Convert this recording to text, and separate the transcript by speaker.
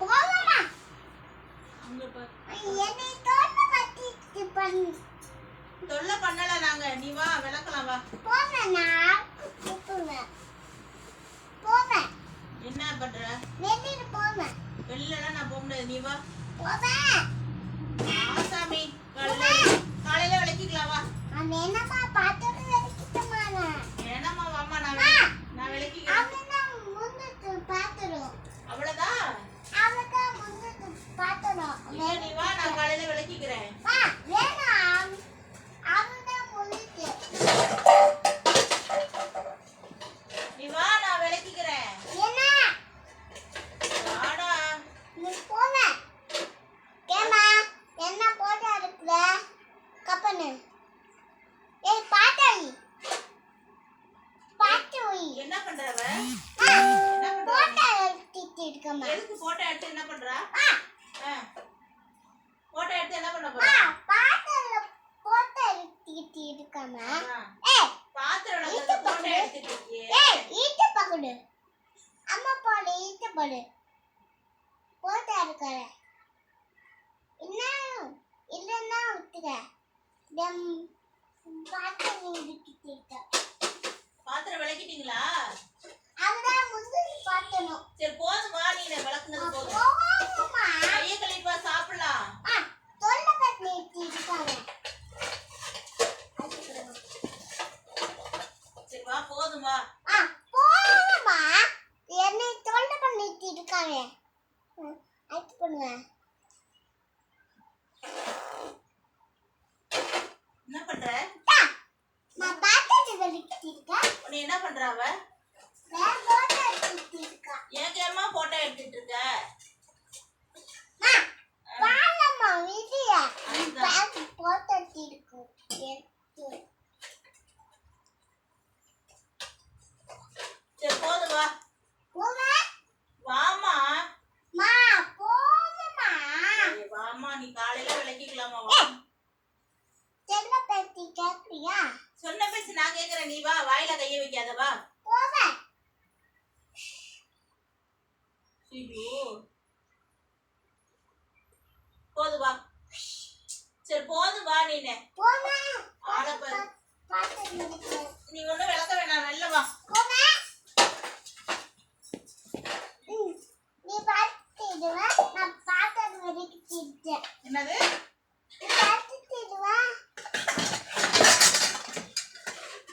Speaker 1: போதும் அங்க பாரு.
Speaker 2: என்னை பண்ணு.
Speaker 1: தொல்லை பண்ணல நாங்க. நீ வா விளக்கலாம் வா.
Speaker 2: போவேன் போவேன்
Speaker 1: என்ன பண்ற?
Speaker 2: வெளியில போவேன்
Speaker 1: வெளிலலாம் நான் போக முடியாது. நீ வா.
Speaker 2: போவேன்
Speaker 1: ஆசாமி காலையில விளக்கிக்கலாம் வா
Speaker 2: அவன் என்னம்மா பாத்திரம் வரைக்கிட்டமான
Speaker 1: வேணாம்மா வாம்மா நான்
Speaker 2: ஆ.
Speaker 1: விளக்கி- நான் விளக்கிக்கிறேன்
Speaker 2: அவன் தான் முன்னுக்கு பாத்திரம்
Speaker 1: அவ்வளவுதான்
Speaker 2: அவன் தான் முன்னுக்கு பாத்திரம்
Speaker 1: இல்ல நீ வா நான் காலையில விளக்கிக்கிறேன்
Speaker 2: வா வேணாம் அவன் தான் முன்னுக்கு
Speaker 1: நீ வா நான் விளக்கிக்கிறேன்
Speaker 2: என்ன
Speaker 1: வாடா
Speaker 2: நீ போவேன் கேமா என்ன போட்டா இருக்குல கப்பனு ஏய் பாட்டாயி பாட்டு ஒய்
Speaker 1: என்ன பண்றவ
Speaker 2: ஆ,
Speaker 1: என்ன பண்ற
Speaker 2: போட்டா எடுத்துட்டு இருக்கமா
Speaker 1: எதுக்கு போட்டோ எடுத்து என்ன பண்றா
Speaker 2: ஆ
Speaker 1: போட்டோ எடுத்து என்ன பண்ண
Speaker 2: ஆ
Speaker 1: போற
Speaker 2: பாட்டல போட்டா எடுத்துட்டு இருக்கமா
Speaker 1: ஆ.
Speaker 2: ஏய்
Speaker 1: பாத்திரம்
Speaker 2: ஈட்டு
Speaker 1: விளக்குறது போட்டோ
Speaker 2: பக்கடு.
Speaker 1: எடுத்துட்டு இருக்கியே
Speaker 2: ஏய் ஈட்டு பக்கடு அம்மா போடு ஈட்டு போடு போட்டா இருக்கற என்ன? இல்லன்னா விட்டுற இருக்க.
Speaker 1: பாத்திரம் விளக்கிட்டீங்களா?
Speaker 2: அவதான் முந்திரி பாத்தணும்
Speaker 1: சரி போதும் நீ விளக்குனது போதும்
Speaker 2: போகுமா
Speaker 1: கையை கழுவிட்டு வா சாப்பிடலாம்
Speaker 2: ஆ தொல்லை பத்தி இருக்காங்க
Speaker 1: சரி வா போதும் வா
Speaker 2: ஆ போகுமா என்னை தொல்லை பண்ணிட்டு இருக்காங்க பண்ணுங்க
Speaker 1: என்ன பண்ற?
Speaker 2: நான் பாத்திரத்தை வலிக்கிட்டு இருக்கேன்
Speaker 1: உன்னை என்ன பண்ற அவ?
Speaker 2: எடுத்துட்டு
Speaker 1: ஏன் கேமா போட்டோ எடுத்துட்டு இருக்க
Speaker 2: போட்டோ எடுத்திருக்கு. எடுத்து.
Speaker 1: சரி போதும் வா
Speaker 2: போமா?
Speaker 1: வாமா
Speaker 2: மா, போதுமா?
Speaker 1: ஏய், வாமா நீ காலையில விளக்கிக்கலாமா வா? சொன்ன பேச்சு நான் கேக்குறேன் நீ வா வாயில கைய வைக்காத வா
Speaker 2: போவேன்.
Speaker 1: ஐயோ வா சரி போதும் வா நீனு
Speaker 2: போமா?
Speaker 1: ஆளை பாரு.
Speaker 2: பாத்து
Speaker 1: என்னது?